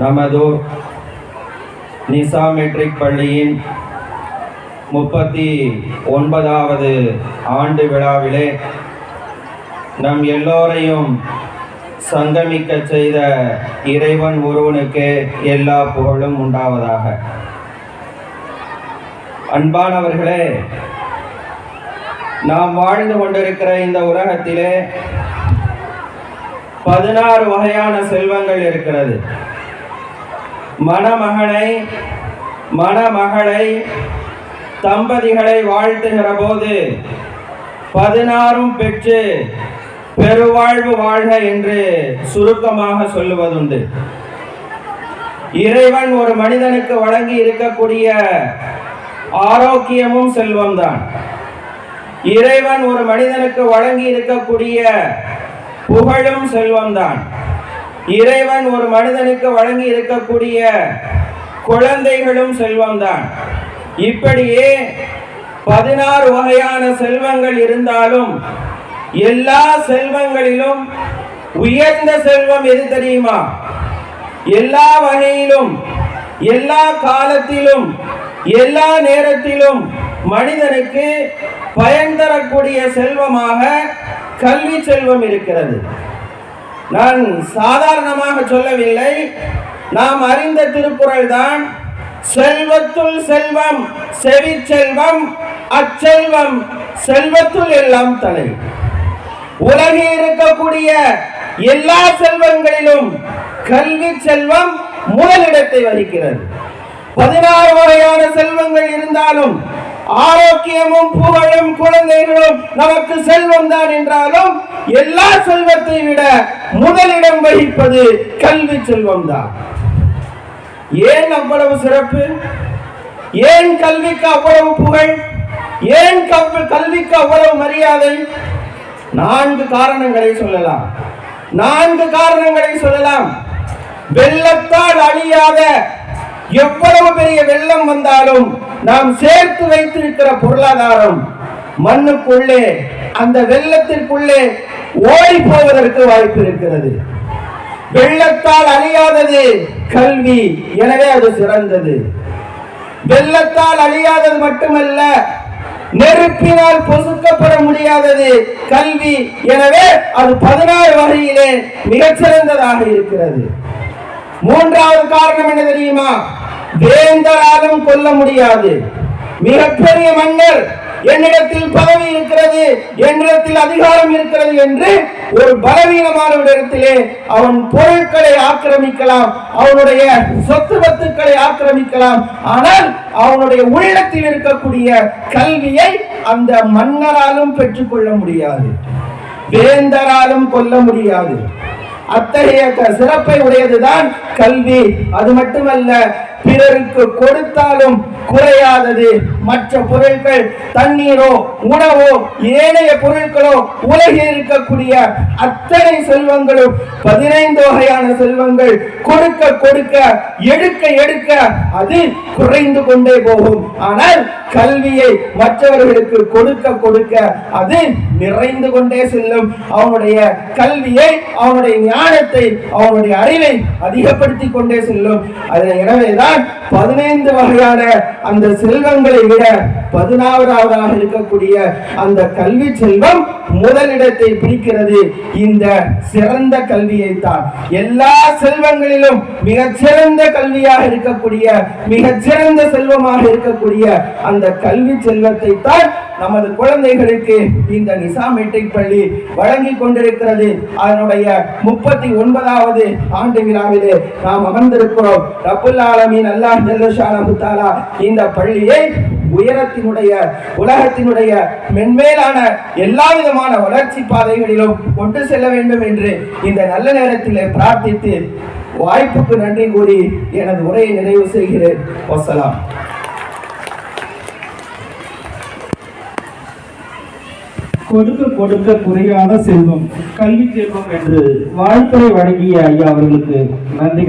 நமது நிசா மெட்ரிக் பள்ளியின் முப்பத்தி ஒன்பதாவது ஆண்டு விழாவிலே நம் எல்லோரையும் சங்கமிக்க செய்த இறைவன் ஒருவனுக்கு எல்லா புகழும் உண்டாவதாக. அன்பானவர்களே நாம் வாழ்ந்து கொண்டிருக்கிற இந்த உலகத்திலே பதினாறு வகையான செல்வங்கள் இருக்கிறது. மணமகனை மணமகளை தம்பதிகளை வாழ்த்துகிற போது பதினாறும் பெற்று பெருவாழ்வு வாழ்க என்று சுருக்கமாக சொல்லுவதுண்டு. இறைவன் ஒரு மனிதனுக்கு வழங்கி இருக்கக்கூடிய ஆரோக்கியமும் செல்வம்தான். இறைவன் ஒரு மனிதனுக்கு வழங்கி இருக்கக்கூடிய புகழும் செல்வம்தான். இறைவன் ஒரு மனிதனுக்கு வழங்கி இருக்கக்கூடிய குழந்தைகளும் செல்வம்தான். இப்படியே பதினாறு வகையான செல்வங்கள் இருந்தாலும் எல்லா செல்வங்களிலும் உயர்ந்த செல்வம் எது தெரியுமா? எல்லா வகையிலும் எல்லா காலத்திலும் எல்லா நேரத்திலும் மனிதனுக்கு பயன் தரக்கூடிய செல்வமாக கல்வி செல்வம் இருக்கிறது. நான் சாதாரணமாக சொல்லவில்லை. நாம் அறிந்த திருக்குறள் தான் செல்வத்துள் செல்வம் செவி செல்வம் அச்செல்வம் செல்வத்துள் எல்லாம் தலை. உலகில் இருக்கக்கூடிய எல்லா செல்வங்களிலும் கல்வி செல்வம் முதலிடத்தை வகிக்கிறது. பதினாறு வகையான செல்வங்கள் இருந்தாலும் ஆரோக்கியமும் புகழும் குழந்தைகளும் நமக்கு செல்வம் தான் என்றாலும் எல்லா செல்வத்தை விட முதலிடம் வகிப்பது கல்வி செல்வம் தான். ஏன் அவ்வளவு சிறப்பு? ஏன் கல்விக்கு அவ்வளவு புகழ்? ஏன் கல்விக்கு அவ்வளவு மரியாதை? நான்கு காரணங்களை சொல்லலாம். நான்கு காரணங்களை சொல்லலாம். வெள்ளத்தால் அழியாத எவ்வளவு பெரிய வெள்ளம் வந்தாலும் நாம் சேர்த்து வைத்திருக்கிற பொருளாதாரம் மண்ணுக்குள்ளே அந்த வெள்ளத்திற்குள்ளே ஓடி போவதற்கு வாய்ப்பு இருக்கிறது. வெள்ளத்தால் அழியாதது கல்வி எனவே அது சிறந்தது. வெள்ளத்தால் அழியாதது மட்டுமல்ல நெருப்பினால் பொசுக்கப்பட முடியாதது கல்வி எனவே அது பதினாறு வகையிலே மிகச்சிறந்ததாக இருக்கிறது. மூன்றாவது காரணம் என்ன தெரியுமா? வேந்தராலும் கொல்ல முடியாது. மிகப்பெரிய மன்னர் என்னிடத்தில் பதவி இருக்கிறது என்னிடத்தில் அதிகாரம் இருக்கிறது என்று ஒரு பலவீனமானவரிடத்திலே அவன் பொருட்களை ஆக்கிரமிக்கலாம் அவனுடைய சொத்து பத்துக்களை ஆக்கிரமிக்கலாம். ஆனால் அவனுடைய உள்ளத்தில் இருக்கக்கூடிய கல்வியை அந்த மன்னராலும் பெற்றுக்கொள்ள முடியாது. வேந்தராலும் கொல்ல முடியாது. அத்தகைய சிறப்பை உடையதுதான் கல்வி. அது மட்டுமல்ல பிறருக்கு கொடுத்தாலும் குறையாதது. மற்ற பொருட்கள் தண்ணீரோ உணவோ ஏனைய பொருட்களோ உலகில் இருக்கக்கூடிய அத்தனை செல்வங்களும் பதினைந்து வகையான செல்வங்கள் கொடுக்க கொடுக்க எடுக்க எடுக்க அது குறைந்து கொண்டே போகும். ஆனால் கல்வியை மற்றவர்களுக்கு கொடுக்க கொடுக்க அது நிறைந்து கொண்டே செல்லும். அவனுடைய கல்வியை அவனுடைய ஞானத்தை அவனுடைய அறிவை அதிகப்படுத்தி கொண்டே செல்லும். அது எனவேதான் பதினைந்து வகையான அந்த செல்வங்களை விட பதினாறாவதாக இருக்கக்கூடிய அந்த கல்வி செல்வம் முதலிடத்தை பிடிக்கிறது. இந்த சிறந்த கல்வியை தான் எல்லா செல்வங்களிலும் மிகச்சிறந்த கல்வியாக இருக்கக்கூடிய மிகச்சிறந்த செல்வமாக இருக்கக்கூடிய அந்த கல்வி செல்வத்தை தான் நமது குழந்தைகளுக்கு இந்த நிசா மெட்ரிக் பள்ளி வழங்கி கொண்டிருக்கிறது. அதனுடைய முப்பத்தி ஒன்பதாவது ஆண்டு விழாவிலே நாம் அமர்ந்திருக்கிறோம். ரப்புல் ஆலமீன் அல்லாஹ் ஜல்லஷானஹு இந்த பள்ளியை உயரத்தினுடைய உலகத்தினுடைய மென்மேலான எல்லா விதமான வளர்ச்சி பாதைகளிலும் கொண்டு செல்ல வேண்டும் என்று இந்த நல்ல நேரத்திலே பிரார்த்தித்து வாய்ப்புக்கு நன்றி கூறி எனது உரையை நிறைவு செய்கிறேன். வசலாம். கொடுக்க கொடுக்க குறையாத செல்வம் கல்வி செல்வம் என்று வாழ்த்துறை வழங்கிய ஐயா அவர்களுக்கு நன்றி.